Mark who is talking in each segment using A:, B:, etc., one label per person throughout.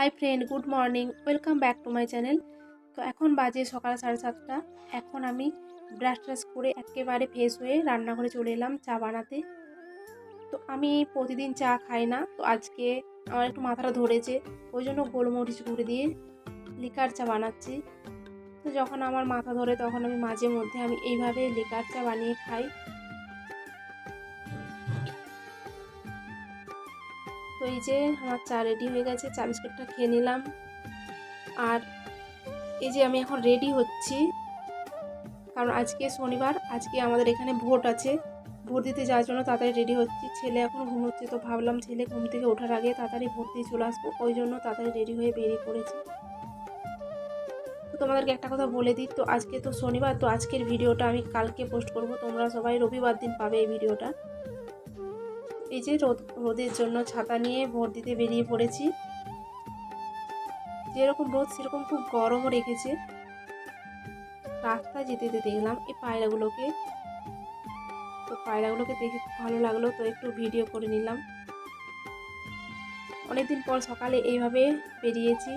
A: Hi friend, good morning, welcome back to my channel. তো এখন বাজে সকাল সাড়ে সাতটা। এখন আমি ব্রাশ ট্রাশ করে একেবারে ফ্রেশ হয়ে রান্নাঘরে চলে এলাম চা বানাতে। তো আমি প্রতিদিন চা খাই না, তো আজকে আমার একটু মাথাটা ধরেছে, ওই জন্য গোলমরিচ গুঁড়ো দিয়ে লিকার চা বানাচ্ছি। তো যখন আমার মাথা ধরে তখন আমি মাঝে মধ্যে আমি এইভাবে লিকার চা বানিয়ে খাই। তো এই যে আমার চা রেডি হয়ে গেছে, চা বিস্কুটটা খেয়ে নিলাম। আর এই যে আমি এখন রেডি হচ্ছি। কারণ আজকে শনিবার, আজকে আমাদের এখানে ভোট আছে। ভোট দিতে যাওয়ার জন্য তাড়াতাড়ি রেডি হচ্ছি। ছেলে এখন ঘুমোচ্ছে, তো ভাবলাম ছেলে ঘুম থেকে ওঠার আগে তাড়াতাড়ি ভোট দিয়ে চলে আসব। ওই জন্য তাড়াতাড়ি রেডি হয়ে বেরিয়ে পড়েছি। তোমাদেরকে একটা কথা বলে দিই, তো আজকে তো শনিবার, তো আজকের ভিডিওটা আমি কালকে পোস্ট করব। তোমরা সবাই রবিবার দিন পাবে এই ভিডিওটা। এই যে রোদ, রোদের জন্য ছাতা নিয়ে ভোট দিতে বেরিয়ে পড়েছি। যেরকম রোদ, সেরকম খুব গরমও রেখেছে। রাস্তায় যেতে যেতে দেখলাম এই পায়রাগুলোকে। তো পায়রাগুলোকে দেখে ভালো লাগল, তো একটু ভিডিও করে নিলাম। অনেকদিন পর সকালে এইভাবে বেরিয়েছি।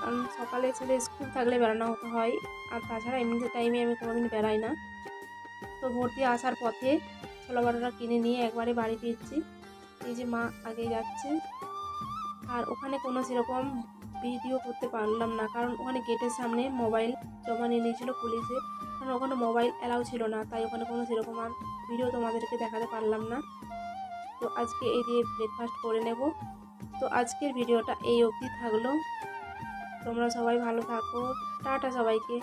A: কারণ সকালে ছেলে স্কুল থাকলে বেড়ানো হতে হয়, আর তাছাড়া এমনিতে টাইমে আমি কোনোদিন বেড়াই না। তো দিয়ে আসার পথে ছোলা বাটাটা কিনে নিয়ে একবারে বাড়ি ফিরছি। এই যে মা আগে যাচ্ছে। আর ওখানে কোনো সেরকম ভিডিও করতে পারলাম না, কারণ ওখানে গেটের সামনে মোবাইল জমা নিয়ে নিয়েছিল পুলিশে। কারণ ওখানে মোবাইল অ্যালাউ ছিল না, তাই ওখানে কোনো সেরকম আর ভিডিও তোমাদেরকে দেখাতে পারলাম না। তো আজকে এই দিয়ে ব্রেকফাস্ট করে নেব। তো আজকের ভিডিওটা এই অবধি থাকল। তোমরা সবাই ভালো থাকো। টাটা সবাইকে।